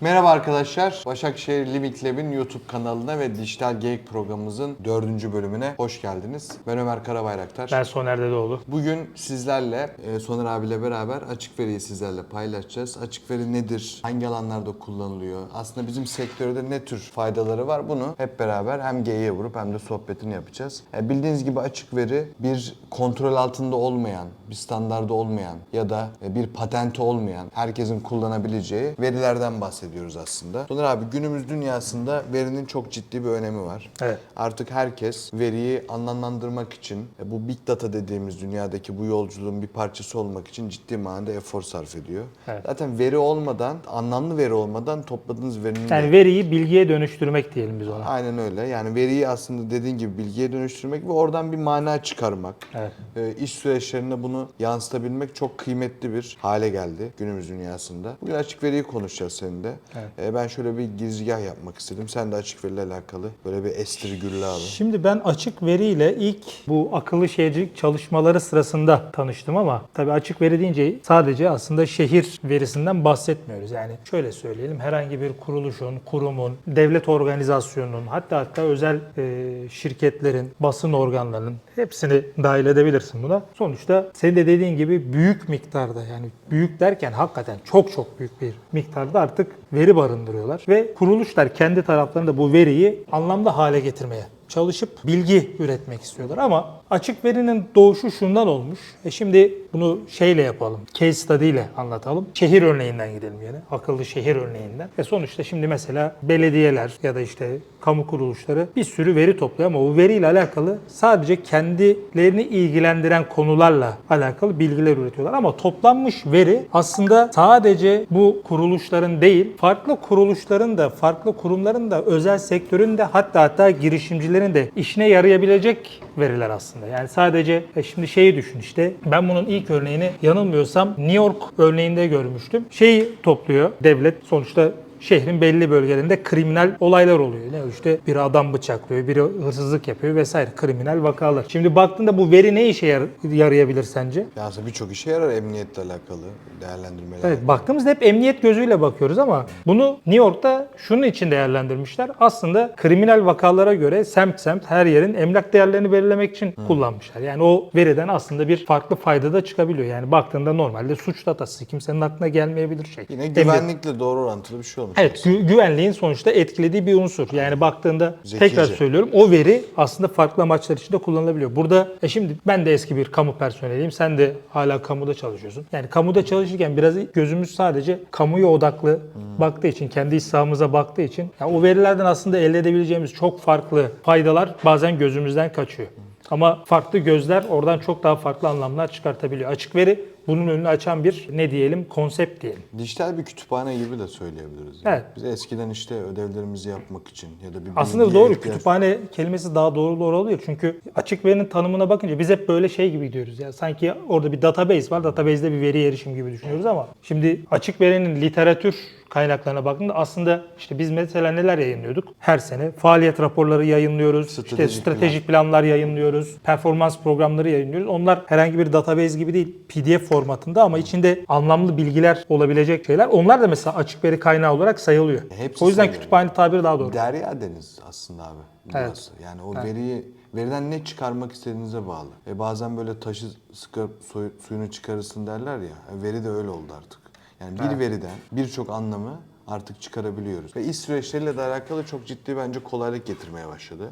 Merhaba arkadaşlar. Başakşehir Limit Lab'in YouTube kanalına ve Dijital Geyik programımızın dördüncü bölümüne hoş geldiniz. Ben Ömer Karabayraktar. Ben Soner Dedeoğlu. Bugün sizlerle e, Soner abiyle beraber açık veriyi sizlerle paylaşacağız. Açık veri nedir? Hangi alanlarda kullanılıyor? Aslında bizim sektörde ne tür faydaları var? Bunu hep beraber hem geyiğe vurup hem de sohbetini yapacağız. E, bildiğiniz gibi açık veri bir kontrol altında olmayan, bir standardı olmayan ya da e, bir patenti olmayan, herkesin kullanabileceği verilerden bahsediyoruz aslında. Soner abi günümüz dünyasında verinin çok ciddi bir önemi var. Evet. Artık herkes veriyi anlamlandırmak için, e, bu big data dediğimiz dünyadaki bu yolculuğun bir parçası olmak için ciddi manada efor sarf ediyor. Evet. Zaten veri olmadan, anlamlı veri olmadan topladığınız verinin de- Yani veriyi bilgiye dönüştürmek diyelim biz ona. Aynen öyle. Yani veriyi aslında dediğin gibi bilgiye dönüştürmek ve oradan bir mana çıkarmak. Evet. e, iş süreçlerine bunu yansıtabilmek çok kıymetli bir hale geldi günümüz dünyasında. Bugün açık veriyi konuşacağız seninle. Evet. E, ben şöyle bir girizgah yapmak istedim. Sen de açık veriyle alakalı böyle bir estir gülle abi. Şimdi ben açık veriyle ilk bu akıllı şehircilik çalışmaları sırasında tanıştım ama tabii açık veri deyince sadece aslında şehir verisinden bahsetmiyoruz. Yani şöyle söyleyelim herhangi bir kuruluşun, kurumun, devlet organizasyonunun hatta hatta özel e, şirketlerin, basın organlarının hepsini dahil edebilirsin buna. Sonuçta senin de dediğin gibi büyük miktarda yani büyük derken hakikaten çok çok büyük bir miktarda artık veri barındırıyorlar ve kuruluşlar kendi taraflarında bu veriyi anlamlı hale getirmeye çalışıp bilgi üretmek istiyorlar ama açık verinin doğuşu şundan olmuş. E şimdi bunu şeyle yapalım. Case study ile anlatalım. Şehir örneğinden gidelim yani. Akıllı şehir örneğinden. E sonuçta şimdi mesela belediyeler ya da işte kamu kuruluşları bir sürü veri topluyor ama o veriyle alakalı sadece kendilerini ilgilendiren konularla alakalı bilgiler üretiyorlar. Ama toplanmış veri aslında sadece bu kuruluşların değil, farklı kuruluşların da, farklı kurumların da, özel sektörün de hatta hatta girişimcilerin de işine yarayabilecek veriler aslında. Yani sadece e şimdi şeyi düşün işte ben bunun ilk örneğini yanılmıyorsam New York örneğinde görmüştüm. Şeyi topluyor devlet sonuçta şehrin belli bölgelerinde kriminal olaylar oluyor. Ne işte biri adam bıçaklıyor, biri hırsızlık yapıyor vesaire kriminal vakalar. Şimdi baktığında bu veri ne işe yar- yarayabilir sence? Ya aslında birçok işe yarar emniyetle alakalı değerlendirmeler. Evet baktığımızda hep emniyet gözüyle bakıyoruz ama bunu New York'ta şunun için değerlendirmişler. Aslında kriminal vakalara göre semt semt her yerin emlak değerlerini belirlemek için kullanmışlar. Yani o veriden aslında bir farklı fayda da çıkabiliyor. Yani baktığında normalde suç datası kimsenin aklına gelmeyebilir şey. Yine Emniyet- güvenlikle doğru orantılı bir şey olmuş. Evet, gü- güvenliğin sonuçta etkilediği bir unsur. Yani baktığında Zekice. tekrar söylüyorum o veri aslında farklı amaçlar için de kullanılabiliyor. Burada e şimdi ben de eski bir kamu personeliyim. Sen de hala kamuda çalışıyorsun. Yani kamuda çalışırken biraz gözümüz sadece kamuya odaklı baktığı için, kendi iş sahamıza baktığı için yani o verilerden aslında elde edebileceğimiz çok farklı faydalar bazen gözümüzden kaçıyor. Ama farklı gözler oradan çok daha farklı anlamlar çıkartabiliyor. Açık veri bunun önünü açan bir ne diyelim konsept diyelim. Dijital bir kütüphane gibi de söyleyebiliriz. yani. Evet. Biz eskiden işte ödevlerimizi yapmak için ya da bir Aslında doğru. ihtiyaç- Kütüphane kelimesi daha doğru doğru oluyor. Çünkü açık verinin tanımına bakınca biz hep böyle şey gibi gidiyoruz. Ya sanki orada bir database var. Database'de bir veri erişim gibi düşünüyoruz ama şimdi açık verinin literatür kaynaklarına baktığında aslında işte biz mesela neler yayınlıyorduk? Her sene faaliyet raporları yayınlıyoruz. işte Stratejik stratejik planlar yayınlıyoruz. Performans programları yayınlıyoruz. Onlar herhangi bir database gibi değil. PDF formatında ama içinde anlamlı bilgiler olabilecek şeyler. Onlar da mesela açık veri kaynağı olarak sayılıyor. Hepsi o yüzden sayılıyor. kütüphane tabiri daha doğru. Derya deniz aslında abi. Evet. burası. Yani o veriyi veriden ne çıkarmak istediğinize bağlı. E bazen böyle taşı sıkıp suyu- suyunu çıkarırsın derler ya. E veri de öyle oldu artık. Yani bir veriden birçok anlamı artık çıkarabiliyoruz. Ve iş süreçleriyle de alakalı çok ciddi bence kolaylık getirmeye başladı.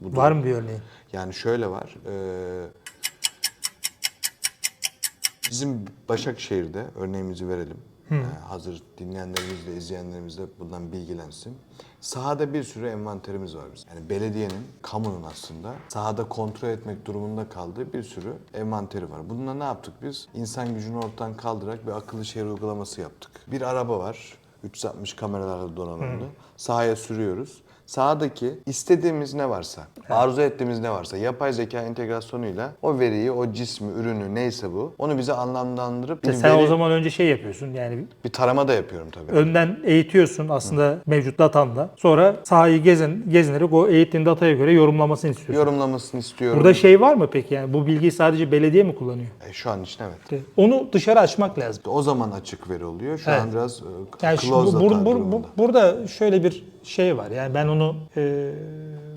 Bu durum. Var mı bir örneğin? Yani şöyle var. eee, bizim Başakşehir'de örneğimizi verelim. Eee, hazır dinleyenlerimiz de izleyenlerimiz de bundan bilgilensin. Sahada bir sürü envanterimiz var bizim. Yani belediyenin, kamunun aslında sahada kontrol etmek durumunda kaldığı bir sürü envanteri var. Bununla ne yaptık biz? İnsan gücünü ortadan kaldırarak bir akıllı şehir uygulaması yaptık. Bir araba var. 360 kameralarla donanımlı. Sahaya sürüyoruz. Sahadaki istediğimiz ne varsa, arzu ettiğimiz ne varsa yapay zeka entegrasyonuyla o veriyi, o cismi, ürünü neyse bu onu bize anlamlandırıp Sen veri- o zaman önce şey yapıyorsun yani bir tarama da yapıyorum tabii. önden eğitiyorsun aslında mevcut datanla. Sonra sahayı gezin, gezinerek o eğittiğin dataya göre yorumlamasını istiyorsun. Yorumlamasını istiyorum. Burada şey var mı peki yani bu bilgiyi sadece belediye mi kullanıyor? E, şu an için evet. Onu dışarı açmak lazım. O zaman açık veri oluyor. Şu Evet. an biraz e, Yani şu, close bu- bur- bu- durumunda. burada şöyle bir şey var. Yani ben onu e,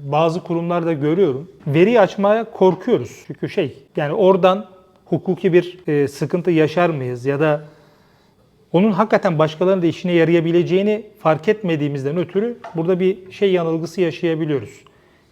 bazı kurumlarda görüyorum. Veriyi açmaya korkuyoruz. Çünkü şey yani oradan hukuki bir e, sıkıntı yaşar mıyız ya da onun hakikaten başkalarının da işine yarayabileceğini fark etmediğimizden ötürü burada bir şey yanılgısı yaşayabiliyoruz.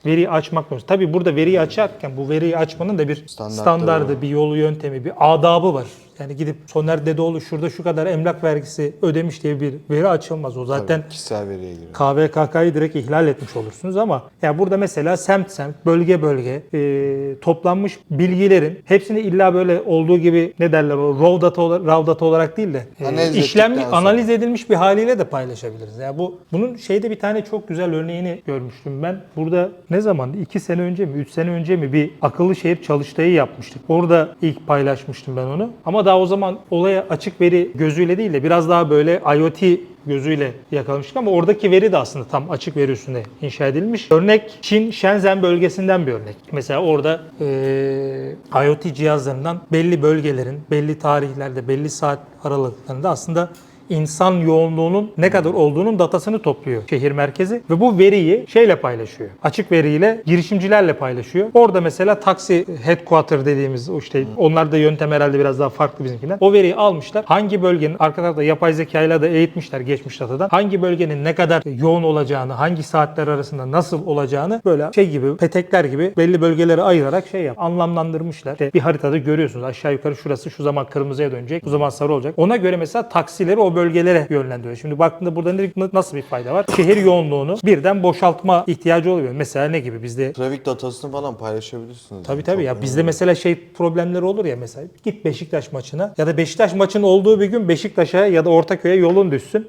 Veriyi açmak konusunda. Tabii burada veriyi açarken bu veriyi açmanın da bir standardı, var. bir yolu yöntemi, bir adabı var. Yani gidip Soner Dedeoğlu şurada şu kadar emlak vergisi ödemiş diye bir veri açılmaz. O zaten Tabii, kişisel veriye giriyor. KVKK'yı direkt ihlal etmiş olursunuz ama ya burada mesela semt semt, bölge bölge e, toplanmış bilgilerin hepsini illa böyle olduğu gibi ne derler o raw data, raw data olarak değil de e, Analiz işlenmiş, analiz edilmiş bir haliyle de paylaşabiliriz. Yani bu bunun şeyde bir tane çok güzel örneğini görmüştüm ben. Burada ne zaman? 2 sene önce mi, 3 sene önce mi bir akıllı şehir çalıştayı yapmıştık. Orada ilk paylaşmıştım ben onu. Ama daha o zaman olaya açık veri gözüyle değil de biraz daha böyle IoT gözüyle yakalamıştık ama oradaki veri de aslında tam açık veri üstünde inşa edilmiş. Örnek Çin Shenzhen bölgesinden bir örnek. Mesela orada eee, IoT cihazlarından belli bölgelerin belli tarihlerde belli saat aralıklarında aslında insan yoğunluğunun ne kadar olduğunun datasını topluyor şehir merkezi ve bu veriyi şeyle paylaşıyor. Açık veriyle girişimcilerle paylaşıyor. Orada mesela taksi headquarter dediğimiz işte onlar da yöntem herhalde biraz daha farklı bizimkinden. O veriyi almışlar. Hangi bölgenin arka tarafta yapay zekayla da eğitmişler geçmiş datadan. Hangi bölgenin ne kadar yoğun olacağını, hangi saatler arasında nasıl olacağını böyle şey gibi petekler gibi belli bölgelere ayırarak şey yap. Anlamlandırmışlar. İşte bir haritada görüyorsunuz aşağı yukarı şurası şu zaman kırmızıya dönecek, bu zaman sarı olacak. Ona göre mesela taksileri o bölgelere yönlendiriyor. Şimdi baktığında burada ne- nasıl bir fayda var? Şehir yoğunluğunu birden boşaltma ihtiyacı oluyor. Mesela ne gibi bizde Trafik datasını falan paylaşabilirsiniz. Tabii Yani tabii çok ya bizde mesela şey problemleri olur ya mesela git Beşiktaş maçına ya da Beşiktaş maçın olduğu bir gün Beşiktaş'a ya da Ortaköy'e yolun düşsün.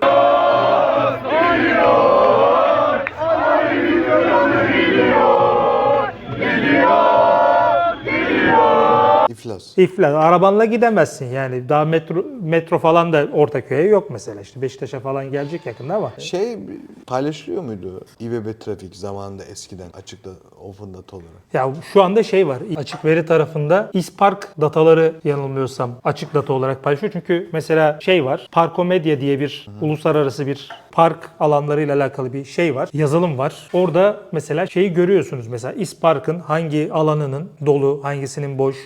İflas. İflas. Arabanla gidemezsin yani. Daha metro metro falan da Ortaköy'e yok mesela. İşte Beşiktaş'a falan gelecek yakında ama. Şey paylaşılıyor muydu İBB trafik zamanında eskiden açıkta open data olarak? Ya şu anda şey var. Açık veri tarafında İspark dataları yanılmıyorsam açık data olarak paylaşıyor. Çünkü mesela şey var. Parkomedia diye bir uluslararası bir park alanlarıyla alakalı bir şey var. Yazılım var. Orada mesela şeyi görüyorsunuz. Mesela İspark'ın hangi alanının dolu, hangisinin boş,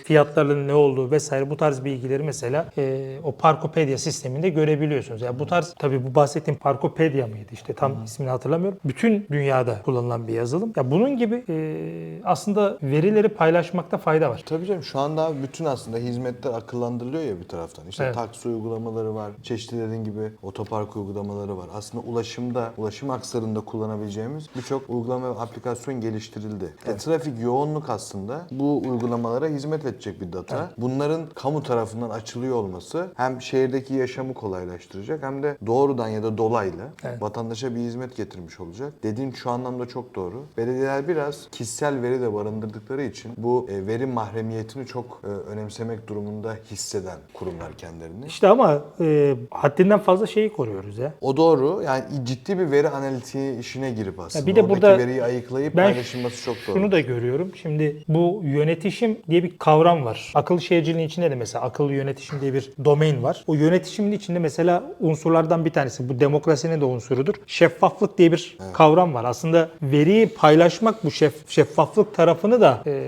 fiyatlarının ne olduğu vesaire bu tarz bilgileri mesela e, o Parkopedia sisteminde görebiliyorsunuz. Yani bu tarz tabii bu bahsettiğim Parkopedia mıydı işte tam ismini hatırlamıyorum. Bütün dünyada kullanılan bir yazılım. Ya bunun gibi e, aslında verileri paylaşmakta fayda var. Tabii canım şu anda bütün aslında hizmetler akıllandırılıyor ya bir taraftan. İşte Evet. taksi uygulamaları var, çeşitli dediğin gibi otopark uygulamaları var. Aslında ulaşımda, ulaşım aksarında kullanabileceğimiz birçok uygulama ve aplikasyon geliştirildi. E, trafik yoğunluk aslında bu uygulamalara hizmet edecek bir data. Bunların kamu tarafından açılıyor olması hem şehirdeki yaşamı kolaylaştıracak hem de doğrudan ya da dolaylı Evet. vatandaşa bir hizmet getirmiş olacak. Dediğin şu anlamda çok doğru. Belediyeler biraz kişisel veri de barındırdıkları için bu e, veri mahremiyetini çok e, önemsemek durumunda hisseden kurumlar kendilerini. İşte ama e, haddinden fazla şeyi koruyoruz ya. O doğru. Yani ciddi bir veri analitiği işine girip aslında. bir de Oradaki burada veriyi ayıklayıp ben paylaşılması çok doğru. Şunu da görüyorum. Şimdi bu yönetişim diye bir kavram var. Akıllı şehirciliğin içinde de mesela akıllı yönetişim diye bir domain var. O yönetişimin içinde mesela unsurlardan bir tanesi bu demokrasinin de unsurudur. Şeffaflık diye bir kavram var. Aslında veriyi paylaşmak bu şef, şeffaflık tarafını da e,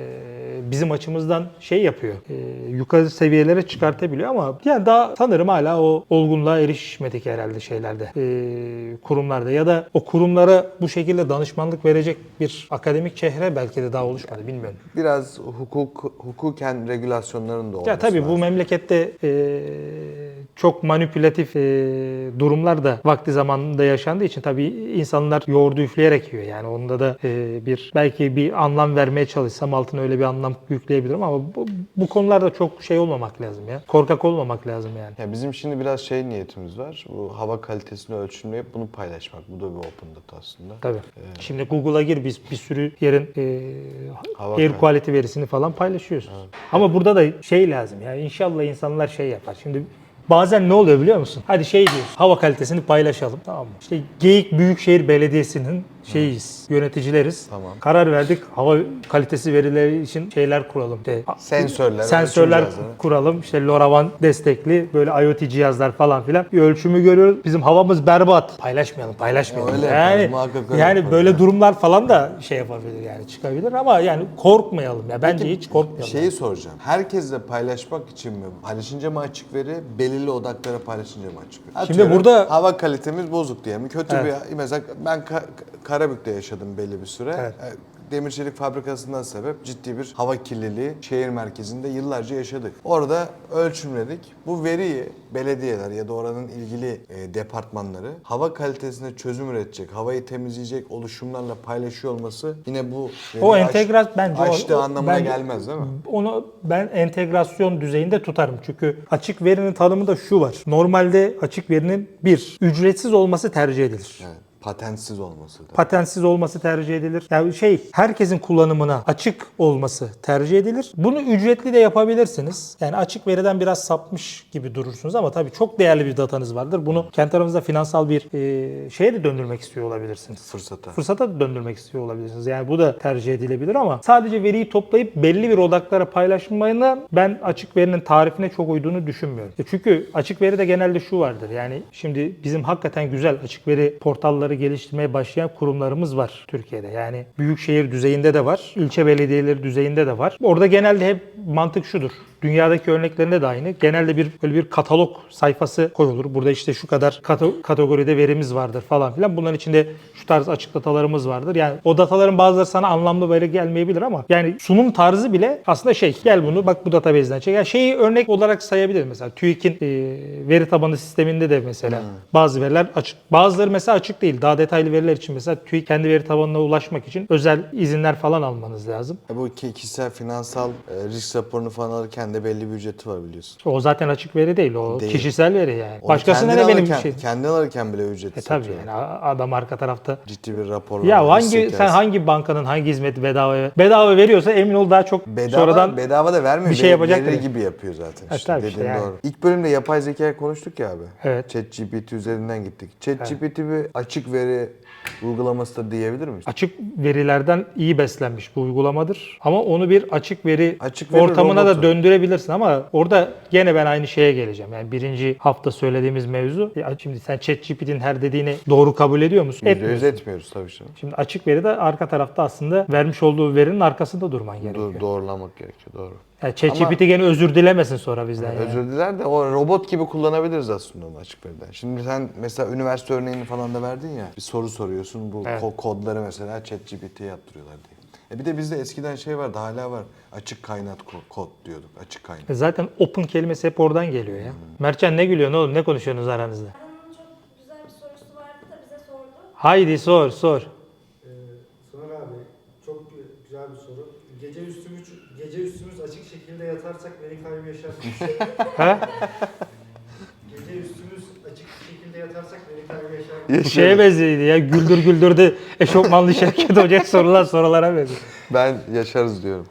bizim açımızdan şey yapıyor. E, yukarı seviyelere çıkartabiliyor ama yani daha sanırım hala o olgunluğa erişmedik herhalde şeylerde. E, kurumlarda ya da o kurumlara bu şekilde danışmanlık verecek bir akademik çehre belki de daha oluşmadı bilmiyorum. Biraz hukuk hukuken regülasyonların da olması Ya tabii bu lazım. memlekette e, çok manipülatif e, durumlar da vakti zamanında yaşandığı için tabii insanlar yoğurdu üfleyerek yiyor. Yani onda da e, bir belki bir anlam vermeye çalışsam altına öyle bir anlam yükleyebilirim ama bu, bu konularda çok şey olmamak lazım ya. Korkak olmamak lazım yani. Ya bizim şimdi biraz şey niyetimiz var. Bu hava kalitesini ölçümleyip bunu paylaşmak. Bu da bir open data aslında. Tabii. Şimdi Google'a gir biz bir sürü yerin e, Hava air kal- quality verisini falan paylaşıyoruz. Ama burada da şey lazım ya inşallah insanlar şey yapar. Şimdi bazen ne oluyor biliyor musun? Hadi şey diyoruz hava kalitesini paylaşalım tamam mı? İşte Geyik Büyükşehir Belediyesi'nin şeyiz, yöneticileriz. Tamam. Karar verdik hava kalitesi verileri için şeyler kuralım. İşte Sensörler, sensörler kuralım. İşte LoRaWAN destekli böyle IoT cihazlar falan filan. Bir ölçümü görüyoruz. Bizim havamız berbat. Paylaşmayalım, paylaşmayalım. Öyle yani öyle yani böyle ya. durumlar falan da şey yapabilir yani çıkabilir ama yani korkmayalım ya. Bence hiç korkmayalım. Şeyi soracağım. Herkesle paylaşmak için mi? Paylaşınca mı açık veri, belirli odaklara paylaşınca mı açık veri? Şimdi burada- hava kalitemiz bozuk diyelim. Kötü Evet. bir mesela ben Ka- Karabük'te yaşadım belli bir süre. Evet. E, Demir çelik fabrikasından sebep ciddi bir hava kirliliği şehir merkezinde yıllarca yaşadık. Orada ölçümledik. Bu veriyi belediyeler ya da oranın ilgili e, departmanları hava kalitesine çözüm üretecek, havayı temizleyecek oluşumlarla paylaşıyor olması yine bu O veriyi aş- entegras bence o- açtığı o- anlamına bence- gelmez değil mi? Onu ben entegrasyon düzeyinde tutarım. Çünkü açık verinin tanımında şu var. Normalde açık verinin bir, ücretsiz olması tercih edilir. Evet, patentsiz olması da. patentsiz olması tercih edilir. Yani şey herkesin kullanımına açık olması tercih edilir. Bunu ücretli de yapabilirsiniz. Yani açık veriden biraz sapmış gibi durursunuz ama tabii çok değerli bir datanız vardır. Bunu kendi aranızda finansal bir e, şeye de döndürmek istiyor olabilirsiniz. Fırsata. Fırsata da döndürmek istiyor olabilirsiniz. Yani bu da tercih edilebilir ama sadece veriyi toplayıp belli bir odaklara paylaşmayla ben açık verinin tarifine çok uyduğunu düşünmüyorum. E Çünkü açık veride genelde şu vardır. Yani şimdi bizim hakikaten güzel açık veri portalları geliştirmeye başlayan kurumlarımız var Türkiye'de. Yani büyükşehir düzeyinde de var, ilçe belediyeleri düzeyinde de var. Orada genelde hep mantık şudur. Dünyadaki örneklerinde de aynı. Genelde bir böyle bir katalog sayfası koyulur. Burada işte şu kadar kato- kategoride verimiz vardır falan filan. Bunların içinde şu tarz açık datalarımız vardır. Yani o dataların bazıları sana anlamlı böyle gelmeyebilir ama yani sunum tarzı bile aslında şey gel bunu bak bu database'den çek. Yani şeyi örnek olarak sayabilirim mesela. TÜİK'in e, veri tabanı sisteminde de mesela bazı veriler açık. Bazıları mesela açık değil. Daha detaylı veriler için mesela TÜİK kendi veri tabanına ulaşmak için özel izinler falan almanız lazım. E bu ki- kişisel finansal e, risk raporunu falan alırken de belli bir ücreti var biliyorsun. O zaten açık veri değil. O Değil. kişisel veri yani. Onu Başkasına kendin ne benim alırken, şey. Kendin alırken bile ücreti E tabii satıyor. yani a- adam arka tarafta. Ciddi bir rapor var. Ya risk hangi sen hikayesi. hangi bankanın hangi hizmeti bedava bedava veriyorsa emin ol daha çok Bedava, sonradan bedava da vermiyor. bir şey verir- yapacaktır verir gibi yapıyor zaten. Ha, işte tabii dediğin işte yani. doğru. İlk bölümde yapay zeka konuştuk ya abi. Evet. ChatGPT üzerinden gittik. ChatGPT bir açık veri uygulaması da diyebilir miyiz? açık verilerden iyi beslenmiş bu uygulamadır. Ama onu bir açık veri Açık veri ortamına da robotu. döndürebilirsin ama orada gene ben aynı şeye geleceğim. Yani birinci hafta söylediğimiz mevzu. Ya şimdi sen ChatGPT'nin her dediğini doğru kabul ediyor musun? %100 Etmiyorsun. etmiyoruz tabii canım. Şimdi açık veri de arka tarafta aslında vermiş olduğu verinin arkasında durman gerekiyor. Do- doğrulamak gerekiyor doğru. Yani ChatGPT gene özür dilemesin sonra bizden. yani. Özür diler de o robot gibi kullanabiliriz aslında onu açık veriden. Şimdi sen mesela üniversite örneğini falan da verdin ya. Bir soru soruyorsun bu Evet. ko- kodları mesela ChatGPT'ye yaptırıyorlar diye. E bir de bizde eskiden şey vardı hala var. Açık kaynak ko- kod diyorduk. Açık kaynak. E Zaten open kelimesi hep oradan geliyor ya. Mertcan ne gülüyorsun oğlum? Ne konuşuyorsunuz aranızda? Adamın çok güzel bir sorusu vardı da bize sordu. Haydi sor sor. Ee, Soner abi çok gü- güzel bir soru. Gece üstümüz gece üstümüz açık şekilde yatarsak veri kaybı yaşar mıyız? Ha? gece üstümüz açık şekilde yatarsak veri kaybı yaşar mıyız? Bu şeye benziyordu ya. Güldür güldürdü. Eşofmanlı Şevket Hoca'ya sorulan sorulara benziyor. Ben yaşarız diyorum.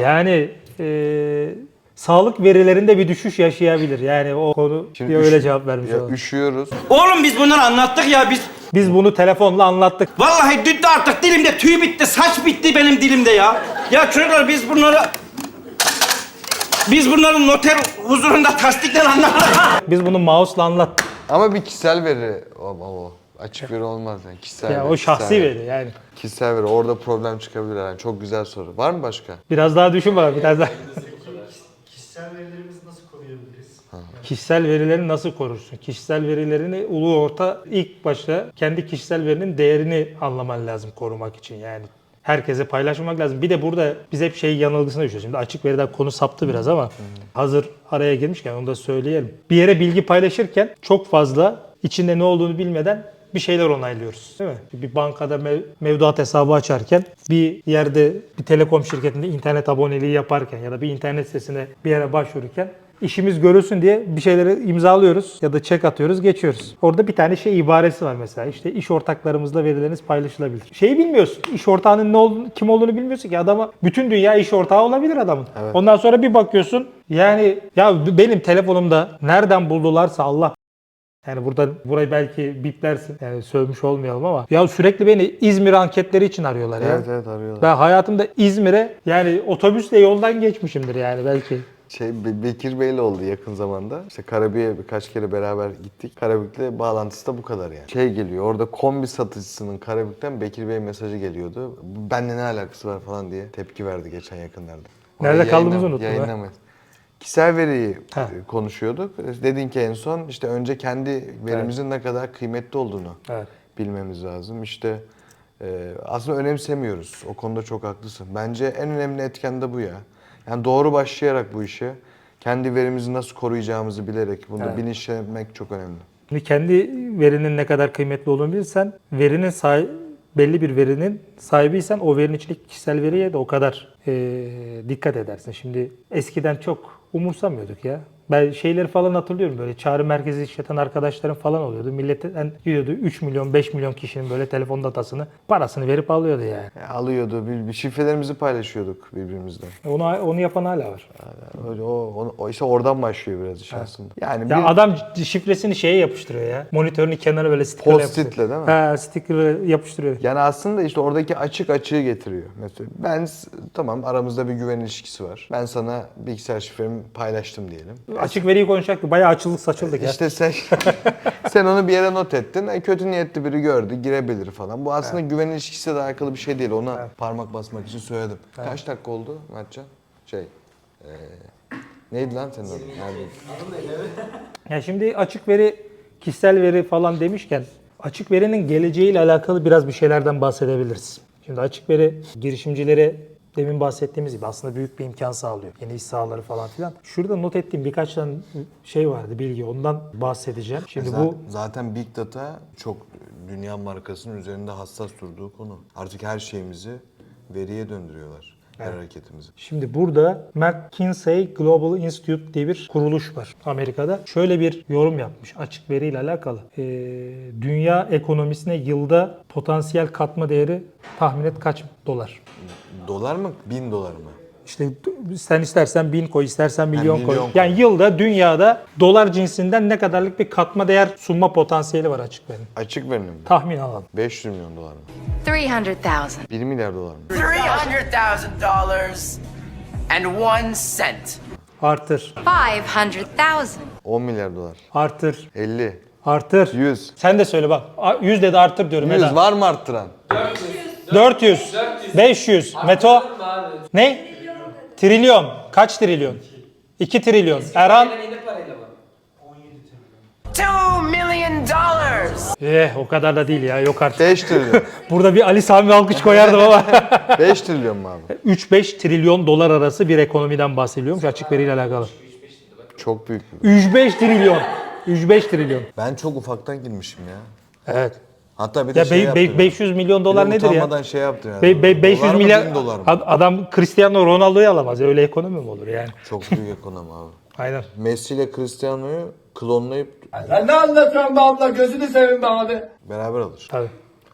Yani e, sağlık verilerinde bir düşüş yaşayabilir. Yani o konu Şimdi öyle üşü- cevap vermiş Ya olalım. üşüyoruz. Oğlum biz bunları anlattık ya biz. Biz bunu telefonla anlattık. Vallahi düttü artık dilimde tüy bitti, saç bitti benim dilimde ya. Ya çocuklar biz bunları... Biz bunları noter huzurunda tasdikten anlattık. Biz bunu mouse'la anlattık. Ama bir kişisel veri o, o. Açık veri olmaz yani. Kişisel Ya veri, o şahsi kişisel veri yani. Kişisel veri. Orada problem çıkabilir yani. Çok güzel soru. Var mı başka? Biraz daha düşün bana biraz daha. Kişisel verilerimizi nasıl koruyabiliriz? Kişisel verilerini nasıl korursun? Kişisel verilerini ulu orta ilk başta kendi kişisel verinin değerini anlaman lazım korumak için yani. herkese paylaşmamak lazım. Bir de burada biz hep şey yanılgısına düşüyoruz. Şimdi açık veriden konu saptı biraz ama hazır araya girmişken onu da söyleyelim. Bir yere bilgi paylaşırken çok fazla içinde ne olduğunu bilmeden bir şeyler onaylıyoruz. Değil mi? Bir bankada mev- mevduat hesabı açarken, bir yerde bir telekom şirketinde internet aboneliği yaparken ya da bir internet sitesine bir yere başvururken işimiz görülsün diye bir şeyleri imzalıyoruz ya da çek atıyoruz, geçiyoruz. Orada bir tane şey ibaresi var mesela. İşte iş ortaklarımızla verileriniz paylaşılabilir. Şeyi bilmiyorsun. İş ortağının ne olduğunu, kim olduğunu bilmiyorsun ki adama bütün dünya iş ortağı olabilir adamın. Ondan sonra bir bakıyorsun yani ya benim telefonumda nereden buldularsa Allah yani burada burayı belki biplersin. Yani sövmüş olmayalım ama. Ya sürekli beni İzmir anketleri için arıyorlar ya. Evet evet arıyorlar. Ben hayatımda İzmir'e yani otobüsle yoldan geçmişimdir yani belki. Şey Be- Bekir Bey'le oldu yakın zamanda. İşte Karabük'e birkaç kere beraber gittik. Karabük'le bağlantısı da bu kadar yani. Şey geliyor orada kombi satıcısının Karabük'ten Bekir Bey mesajı geliyordu. Benle ne alakası var falan diye tepki verdi geçen yakınlarda. Nerede Orayı kaldığımızı yayınlam- unuttum ha. Kişisel veriyi Ha. e, konuşuyorduk. Dedin ki en son işte önce kendi verimizin ne kadar kıymetli olduğunu Evet. bilmemiz lazım. İşte e, aslında önemsemiyoruz. O konuda çok haklısın. Bence en önemli etken de bu ya. Yani doğru başlayarak bu işe kendi verimizi nasıl koruyacağımızı bilerek bunu Evet. bilinçlenmek çok önemli. Şimdi kendi verinin ne kadar kıymetli olduğunu bilirsen, verinin sahi- belli bir verinin sahibiysen o verinin içindeki kişisel veriye de o kadar eee, dikkat edersin. Şimdi eskiden çok umursamıyorduk ya. Ben şeyleri falan hatırlıyorum böyle çağrı merkezi işleten arkadaşlarım falan oluyordu. Milletten gidiyordu 3 milyon 5 milyon kişinin böyle telefon datasını parasını verip alıyordu yani. E, alıyordu, bir, bir şifrelerimizi paylaşıyorduk birbirimizle. Onu onu yapan hala var. Yani öyle o, o, o işte oradan başlıyor biraz iş aslında. Yani Ya bir adam şifresini şeye yapıştırıyor ya. Monitörünün kenarına böyle sticker Post-it'le yapıştırıyor. değil mi? Ha, sticker yapıştırıyor. Yani aslında işte oradaki açık açığı getiriyor. Mesela ben tamam aramızda bir güven ilişkisi var. Ben sana bilgisayar şifremi paylaştım diyelim. Açık veriyi konuşacaktık. Bayağı açıldık saçıldık ya. İşte sen sen onu bir yere not ettin. E, kötü niyetli biri gördü, girebilir falan. Bu aslında güven ilişkisiyle de alakalı bir şey değil. Ona parmak basmak için söyledim. Kaç dakika oldu Mertcan? Şey, e, neydi lan senin adın? Ya şimdi açık veri, kişisel veri falan demişken açık verinin geleceğiyle alakalı biraz bir şeylerden bahsedebiliriz. Şimdi açık veri girişimcilere demin bahsettiğimiz gibi aslında büyük bir imkan sağlıyor. Yeni iş sahaları falan filan. Şurada not ettiğim birkaç tane şey vardı bilgi ondan bahsedeceğim. Şimdi Zaten, bu zaten Big Data çok dünya markasının üzerinde hassas durduğu konu. Artık her şeyimizi veriye döndürüyorlar. Her hareketimizi. Şimdi burada McKinsey Global Institute diye bir kuruluş var Amerika'da. Şöyle bir yorum yapmış açık veriyle alakalı. Ee, dünya ekonomisine yılda potansiyel katma değeri tahmin et kaç dolar? Dolar mı? Bin dolar mı? İşte sen istersen bin koy, istersen milyon, milyon koy. koy. Yani yılda dünyada dolar cinsinden ne kadarlık bir katma değer sunma potansiyeli var açık verinin. Açık verinim mi? Tahmin alalım. 500 milyon dolar mı? 300,000. 1 milyar dolar mı? $300,000 and one cent. Artır, 500,000. 10 milyar dolar. artır, 50. artır. 100. Sen de söyle bak. A- 100 dedi artır diyorum. 100 Eda. var mı arttıran? 400, 500. Meto? Ne? Trilyon. Kaç trilyon? 2 trilyon. Erhan? Two million dollars. Eh o kadar da değil ya yok artık. 5 trilyon. Burada bir Ali Sami alkış koyardım ama. 5 trilyon mu abi? 3-5 trilyon dolar arası bir ekonomiden bahsediliyormuş açık veriyle alakalı. Çok büyük. bir- 3-5 trilyon. 3-5 trilyon. Ben çok ufaktan girmişim ya. Evet. Hatta bir de Ya şey be- yaptım. be- 500 milyon dolar nedir ya? Utanmadan şey yaptım yani. Be- be- 500 Dolar mı, milyar dolar mı? Ad- adam Cristiano Ronaldo'yu alamaz. Öyle ekonomi mi olur yani? Çok büyük ekonomi abi. Aynen. Messi ile Cristiano'yu klonlayıp Sen ne anlatıyorsun be abla gözünü seveyim be abi. beraber alır. Tabii.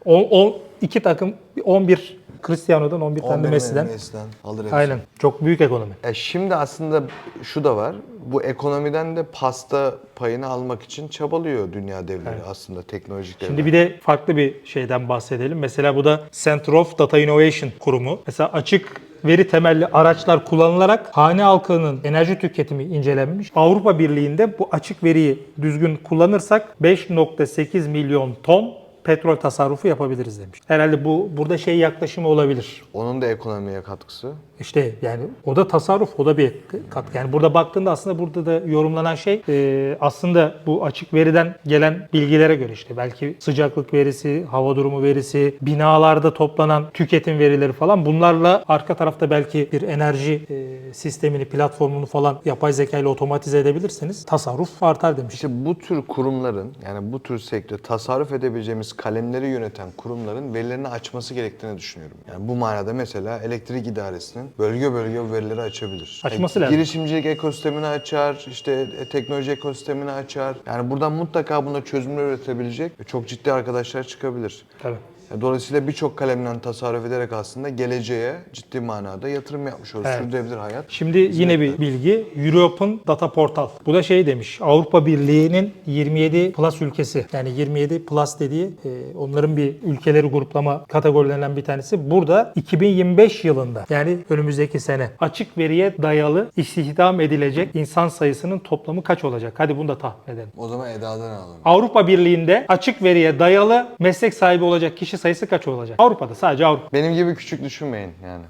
O, o iki takım 11 Cristiano'dan 11 tane de 11 Messi'den. Messi'den alır hepsini. Aynen. Çok büyük ekonomi. E şimdi aslında şu da var. Bu ekonomiden de pasta payını almak için çabalıyor dünya devleri aslında teknolojik devler. Şimdi bir de farklı bir şeyden bahsedelim. Mesela bu da Center of Data Innovation kurumu. Mesela açık veri temelli araçlar kullanılarak hane halkının enerji tüketimi incelenmiş. Avrupa Birliği'nde bu açık veriyi düzgün kullanırsak 5.8 milyon ton petrol tasarrufu yapabiliriz demiş. Herhalde bu burada şey yaklaşımı olabilir. Onun da ekonomiye katkısı. İşte yani o da tasarruf, o da bir katkı. Yani burada baktığında aslında burada da yorumlanan şey e, aslında bu açık veriden gelen bilgilere göre işte belki sıcaklık verisi, hava durumu verisi, binalarda toplanan tüketim verileri falan bunlarla arka tarafta belki bir enerji e, sistemini, platformunu falan yapay zeka ile otomatize edebilirseniz tasarruf artar demiş. İşte bu tür kurumların yani bu tür sektör tasarruf edebileceğimiz kalemleri yöneten kurumların verilerini açması gerektiğini düşünüyorum. Yani bu manada mesela elektrik idaresinin bölge bölge verileri açabilir. Açması Yani lazım. Girişimcilik ekosistemini açar, işte e, teknoloji ekosistemini açar. Yani buradan mutlaka buna çözümler üretebilecek çok ciddi arkadaşlar çıkabilir. Tabii. Yani Dolayısıyla birçok kalemden tasarruf ederek aslında geleceğe ciddi manada yatırım yapmış olur. Evet. Sürdürülebilir hayat. Şimdi yine bir bilgi. European Data Portal. Bu da şey demiş. Avrupa Birliği'nin 27 plus ülkesi. Yani 27 plus dediği e, onların bir ülkeleri gruplama kategorilerinden bir tanesi. Burada 2025 yılında yani önümüzdeki sene açık veriye dayalı istihdam edilecek insan sayısının toplamı kaç olacak? Hadi bunu da tahmin edelim. O zaman Eda'dan alalım. Avrupa Birliği'nde açık veriye dayalı meslek sahibi olacak kişi sayısı kaç olacak? Avrupa'da sadece Avrupa. Benim gibi küçük düşünmeyin yani.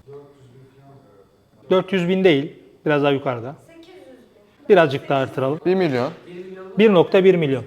400 bin değil. Biraz daha yukarıda. 800 bin. Birazcık daha artıralım. 1 milyon 1.1 milyon.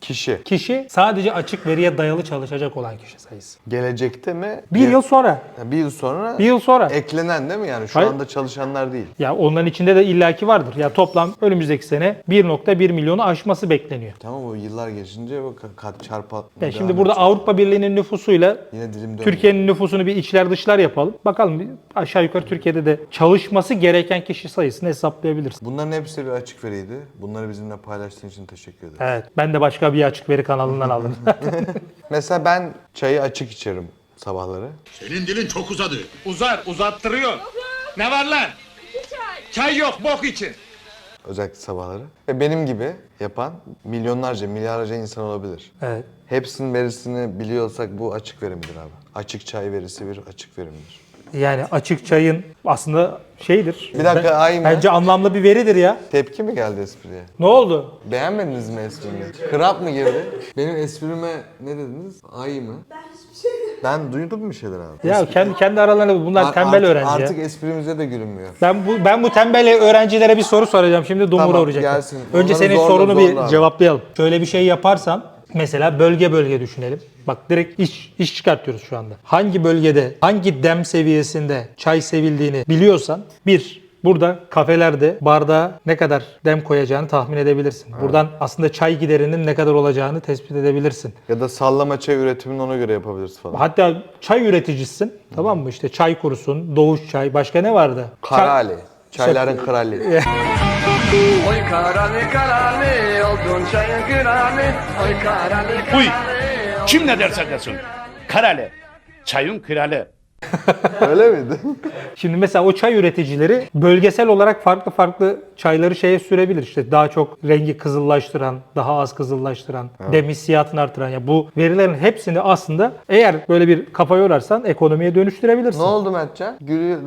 Kişi. Kişi sadece açık veriye dayalı çalışacak olan kişi sayısı. Gelecekte mi? Bir yıl sonra. Bir yıl sonra Bir yıl sonra. eklenen değil mi yani? Şu Hayır. anda çalışanlar değil. Ya onların içinde de illaki vardır. Ya toplam önümüzdeki sene 1.1 milyonu aşması bekleniyor. Tamam o yıllar geçince ka- kat çarpı Ya şimdi devam burada edecek. Avrupa Birliği'nin nüfusuyla Yine dilim. Türkiye'nin nüfusunu bir içler dışlar yapalım. Bakalım bir aşağı yukarı Türkiye'de de çalışması gereken kişi sayısını hesaplayabiliriz. Bunların hepsi bir açık veriydi. Bunları bizimle paylaştığın için teşekkür ederim. Evet. Ben de başka bir açık veri kanalından aldım. Mesela ben çayı açık içerim sabahları. Senin dilin çok uzadı. Uzar uzattırıyor. Ne var lan? Çay yok bok için. Özellikle sabahları. Ve benim gibi yapan milyonlarca, milyarlarca insan olabilir. evet. Hepsinin verisini biliyorsak bu açık verimdir abi. Açık çay verisi bir açık verimdir. Yani açık çayın aslında şeydir. Bir dakika, ay mı? Bence anlamlı bir veridir ya. Tepki mi geldi espriye? Ne oldu? Beğenmediniz mi esprimi? Krap mı girdi? Benim esprime ne dediniz? Ay mı? Ben hiçbir şey Ben duydum bir şeyler abi. Ya kendi kendi aralarında bunlar Ar- tembel artık- öğrenci ya. Artık esprimize de gülünmüyor. Ben bu ben bu tembel öğrencilere bir soru soracağım. Şimdi dumura Tamam, uğrayacaklar. gelsin. Önce Onları senin zorla, sorunu zorla bir abi. cevaplayalım. Şöyle bir şey yaparsan mesela bölge bölge düşünelim. Bak direkt iş iş çıkartıyoruz şu anda. Hangi bölgede, hangi dem seviyesinde çay sevildiğini biliyorsan bir Burada kafelerde bardağa ne kadar dem koyacağını tahmin edebilirsin. Buradan aslında çay giderinin ne kadar olacağını tespit edebilirsin. Ya da sallama çay üretimini ona göre yapabiliriz falan. Hatta çay üreticisin. Tamam mı? İşte çay kurusun, doğuş çay, başka ne vardı? Çay- Karali. Çayların krali. Oy karali karali oldun çayın krali. Oy karali Uy! Kim ne derse desin. Karale. Çayın kralı. Öyle miydi? Şimdi mesela o çay üreticileri bölgesel olarak farklı farklı çayları şeye sürebilir. İşte daha çok rengi kızıllaştıran, daha az kızıllaştıran, dem hissiyatını artıran. Ya bu verilerin hepsini aslında eğer böyle bir kafa yorarsan ekonomiye dönüştürebilirsin. ne oldu Mertcan? Gülüyor,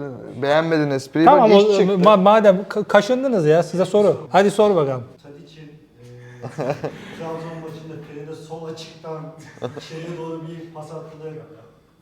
beğenmedin espriyi. Tamam Bak o, çıktı. ma- madem ka- kaşındınız ya size soru. Hadi sor bakalım. Tadiç'in e, Trabzon kalede sol açıktan içeriye doğru bir pas attığı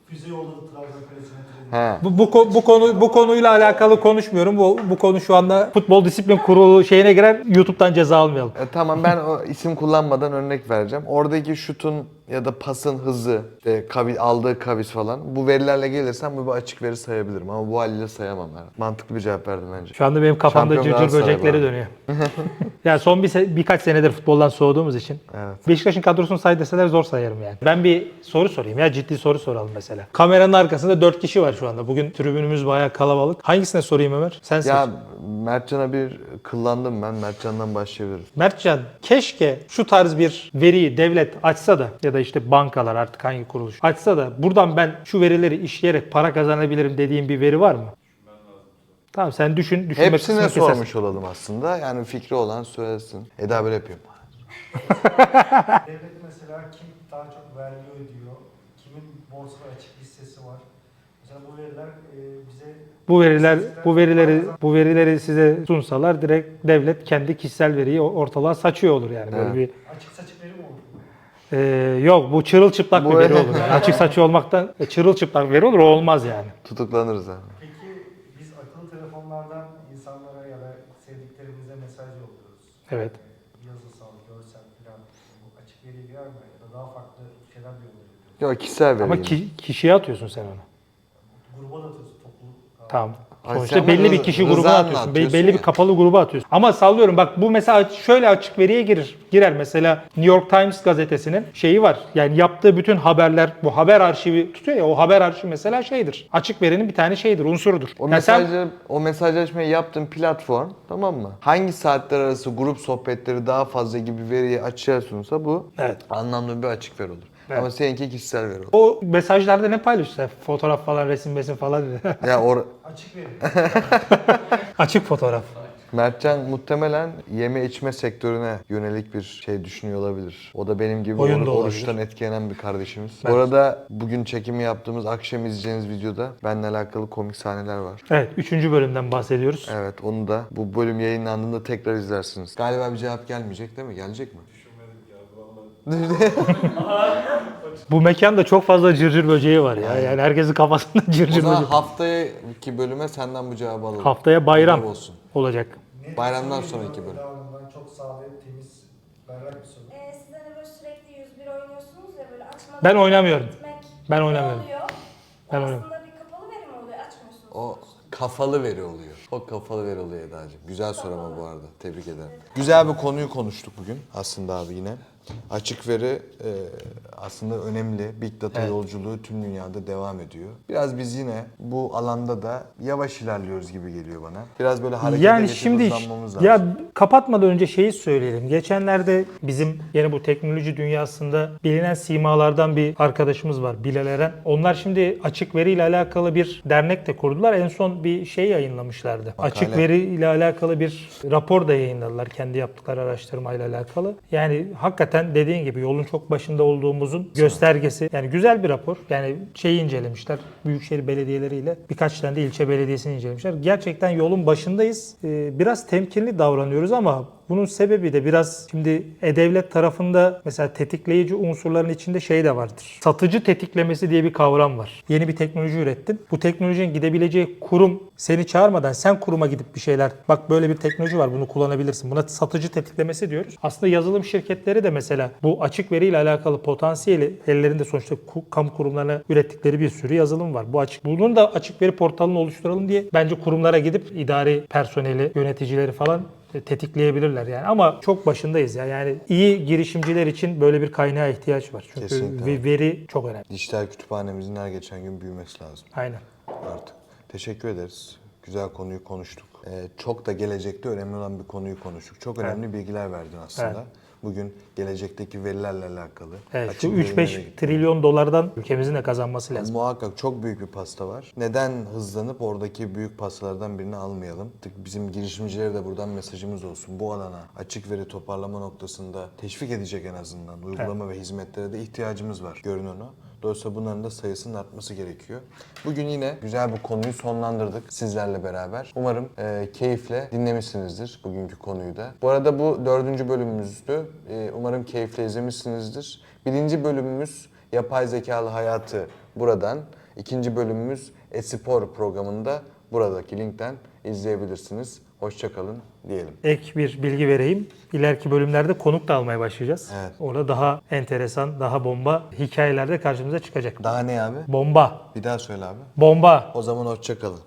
füze yolladı Trabzon kalesine. He. Bu, bu, ko- bu konu bu konuyla alakalı konuşmuyorum. Bu, bu konu şu anda futbol disiplin kurulu şeyine girer. YouTube'dan ceza almayalım. E, tamam ben o isim kullanmadan örnek vereceğim. Oradaki şutun ya da pasın hızı, işte kavi, aldığı kavis falan. Bu verilerle gelirsem bu bir açık veri sayabilirim ama bu haliyle sayamam. Yani. Mantıklı bir cevap verdim bence. Şu anda benim kafamda cırcır böcekleri bu dönüyor. yani son bir se- birkaç senedir futboldan soğuduğumuz için. Evet. Beşiktaş'ın kadrosunu say deseler zor sayarım yani. Ben bir soru sorayım ya ciddi soru soralım mesela. Kameranın arkasında 4 kişi var şu anda. Bugün tribünümüz bayağı kalabalık. Hangisine sorayım Ömer? Sen seç. Ya Mertcan'a bir kıllandım ben. Mertcan'dan başlayabiliriz. Mertcan keşke şu tarz bir veriyi devlet açsa da ya da işte bankalar artık hangi kuruluş açsa da buradan ben şu verileri işleyerek para kazanabilirim dediğin bir veri var mı? Tamam sen düşün. Düşünme Hepsine kısmını kesersin. sormuş olalım aslında. Yani fikri olan söylesin. Eda böyle yapıyor. Devlet mesela kim daha çok vergi ödüyor, kimin borsada açık hissesi var. Mesela bu veriler e, bize Bu veriler bu verileri bu verileri size sunsalar direkt devlet kendi kişisel veriyi ortalığa saçıyor olur yani böyle Evet. bir açık saçık veri mi olur? Ee, yok bu çırılçıplak bir Bu- veri olur. Yani. Açık saçı olmaktan e, çırılçıplak veri olur o olmaz yani. Tutuklanırız abi. Peki biz akıllı telefonlardan insanlara ya da sevdiklerimize mesaj yolluyoruz. Evet. Ee, Yazısal, görsel falan. Bu açık veri girer mi? Ya da daha farklı şeyler de yolluyoruz. Yok kişisel veri. Ama yine. ki- kişiye atıyorsun sen onu. Gruba da atıyoruz toplu. Tamam. Sonuçta sen belli bir kişi grubuna atıyorsun. Atıyorsun belli ya. bir kapalı gruba atıyorsun. Ama sallıyorum bak bu mesela şöyle açık veriye girer. Girer mesela New York Times gazetesinin şeyi var. Yani yaptığı bütün haberler bu haber arşivi tutuyor ya o haber arşivi mesela şeydir. Açık verinin bir tane şeyidir, unsurudur. O Yani sen- mesajları, o mesajlaşmayı yaptığın platform tamam mı? Hangi saatler arası grup sohbetleri daha fazla gibi veriyi açığa sunsa bu Evet. anlamlı bir açık veri olur. Evet. Ama seninki kişisel veri olur. o mesajlarda ne paylaşıyorsun? Fotoğraf falan, resim resim falan. ya or Açık veri. Açık fotoğraf. Mertcan muhtemelen yeme içme sektörüne yönelik bir şey düşünüyor olabilir. O da benim gibi Oyun or- da olabilir. oruçtan etkilenen bir kardeşimiz. Bu arada bugün çekimi yaptığımız akşam izleyeceğiniz videoda benimle alakalı komik sahneler var. Evet, üçüncü bölümden bahsediyoruz. Evet onu da bu bölüm yayınlandığında tekrar izlersiniz. Galiba bir cevap gelmeyecek değil mi? Gelecek mi? Bu mekanda çok fazla cırcır böceği var ya. Yani herkesin kafasında O cırcır zaman böceği. haftaki bölüme senden bu cevabı alalım. Haftaya bayram olsun. olacak. Bayramdan sonraki bölüm. devamından. Çok sade, temiz, berrak bir soru. Ee, siz hani böyle sürekli 101 oynuyorsunuz ya böyle açmadan Ben oynamıyorum. gitmek Ben ne oynamıyorum. oluyor? Ben O oynamıyorum. Aslında bir kapalı veri mi oluyor? Açmıyorsunuz. O kafalı veri oluyor. O kafalı veri oluyor Eda'cığım. Güzel soru ama bu arada. Tebrik ederim. Güzel bir konuyu konuştuk bugün aslında abi yine. Açık veri e, aslında önemli. Big Data Evet. yolculuğu tüm dünyada devam ediyor. Biraz biz yine bu alanda da yavaş ilerliyoruz gibi geliyor bana. Biraz böyle harekete Yani şimdi hızlanmamız lazım. ya kapatmadan önce şeyi söyleyelim. Geçenlerde bizim yine bu teknoloji dünyasında bilinen simalardan bir arkadaşımız var Bilal Eren. Onlar şimdi açık veri ile alakalı bir dernek de kurdular. En son bir şey yayınlamışlardı. Makale. Açık veri ile alakalı bir rapor da yayınladılar kendi yaptıkları araştırmayla alakalı. Yani hakikaten dediğin gibi yolun çok başında olduğumuzun göstergesi. Yani güzel bir rapor. Yani şeyi incelemişler. Büyükşehir belediyeleriyle birkaç tane de ilçe belediyesini incelemişler. Gerçekten yolun başındayız. Ee, biraz temkinli davranıyoruz ama bunun sebebi de biraz şimdi e-devlet tarafında mesela tetikleyici unsurların içinde şey de vardır. Satıcı tetiklemesi diye bir kavram var. Yeni bir teknoloji ürettin. Bu teknolojinin gidebileceği kurum seni çağırmadan sen kuruma gidip bir şeyler bak böyle bir teknoloji var bunu kullanabilirsin. Buna satıcı tetiklemesi diyoruz. Aslında yazılım şirketleri de mesela bu açık veriyle alakalı potansiyeli ellerinde sonuçta kamu kurumlarına ürettikleri bir sürü yazılım var. Bu açık bunun da açık veri portalını oluşturalım diye bence kurumlara gidip idari personeli, yöneticileri falan tetikleyebilirler yani. Ama çok başındayız ya. Yani iyi girişimciler için böyle bir kaynağa ihtiyaç var. Çünkü Kesinlikle. ve- veri çok önemli. Dijital kütüphanemizin her geçen gün büyümesi lazım. Aynen. artık. Teşekkür ederiz. Güzel konuyu konuştuk. Ee, çok da gelecekte önemli olan bir konuyu konuştuk. Çok önemli bilgiler verdin aslında. Evet. Bugün gelecekteki verilerle alakalı. Evet, şu verilere 3-5 gittik. trilyon dolardan ülkemizin de kazanması lazım. Muhakkak çok büyük bir pasta var. Neden hızlanıp oradaki büyük pastalardan birini almayalım? Bizim girişimcilere de buradan mesajımız olsun. Bu alana açık veri toparlama noktasında teşvik edecek en azından uygulama ve hizmetlere de ihtiyacımız var. Görünen o. Dolayısıyla bunların da sayısının artması gerekiyor. Bugün yine güzel bir konuyu sonlandırdık sizlerle beraber. Umarım e, keyifle dinlemişsinizdir bugünkü konuyu da. Bu arada bu dördüncü bölümümüzdü. E, umarım keyifle izlemişsinizdir. Birinci bölümümüz yapay zekalı hayatı buradan. İkinci bölümümüz Espor programında buradaki linkten izleyebilirsiniz. Hoşçakalın diyelim. Ek bir bilgi vereyim. İleriki bölümlerde konuk da almaya başlayacağız. Evet. Orada daha enteresan, daha bomba hikayeler de karşımıza çıkacak. Daha ne abi? Bomba. Bir daha söyle abi. Bomba. O zaman hoşçakalın.